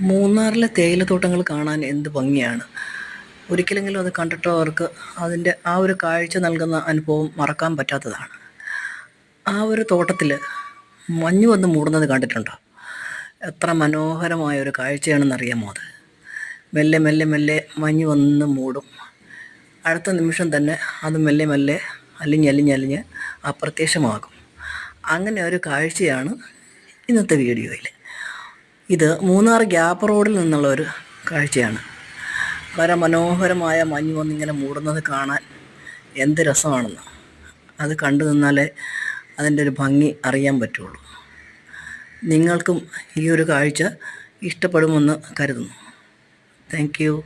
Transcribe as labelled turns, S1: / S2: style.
S1: മൂന്നാറിലെ തേയിലത്തോട്ടങ്ങൾ കാണാൻ എന്ത് ഭംഗിയാണ്? ഒരിക്കലെങ്കിലും അത് കണ്ടിട്ടവർക്ക് അതിന്റെ ആ ഒരു കാഴ്ച നൽകുന്ന അനുഭവം മറക്കാൻ പറ്റാത്തതാണ്. ആ ഒരു തോട്ടത്തിൽ മഞ്ഞ് വന്ന് മൂടുന്നത് കണ്ടിട്ടുണ്ടോ? എത്ര മനോഹരമായ ഒരു കാഴ്ചയാണെന്നറിയാമോ അത്? മെല്ലെ മെല്ലെ മെല്ലെ മഞ്ഞ് വന്ന് മൂടും. അടുത്ത നിമിഷം തന്നെ അത് മെല്ലെ മെല്ലെ അലിഞ്ഞലിഞ്ഞലിഞ്ഞ് അപ്രത്യക്ഷമാകും. അങ്ങനെ ഒരു കാഴ്ചയാണ് ഇന്നത്തെ വീഡിയോയിൽ. ഇത് മൂന്നാർ ഗ്യാപ്പ് റോഡിൽ നിന്നുള്ള ഒരു കാഴ്ചയാണ്. വളരെ മനോഹരമായ മഞ്ഞ് വന്നിങ്ങനെ മൂടുന്നത് കാണാൻ എന്ത് രസമാണെന്ന്. അത് കണ്ടു നിന്നാലേ അതിന്റെ ഒരു ഭംഗി അറിയാൻ പറ്റുള്ളൂ. നിങ്ങൾക്കും ഈ ഒരു കാഴ്ച ഇഷ്ടപ്പെടുമെന്ന് കരുതുന്നു. താങ്ക്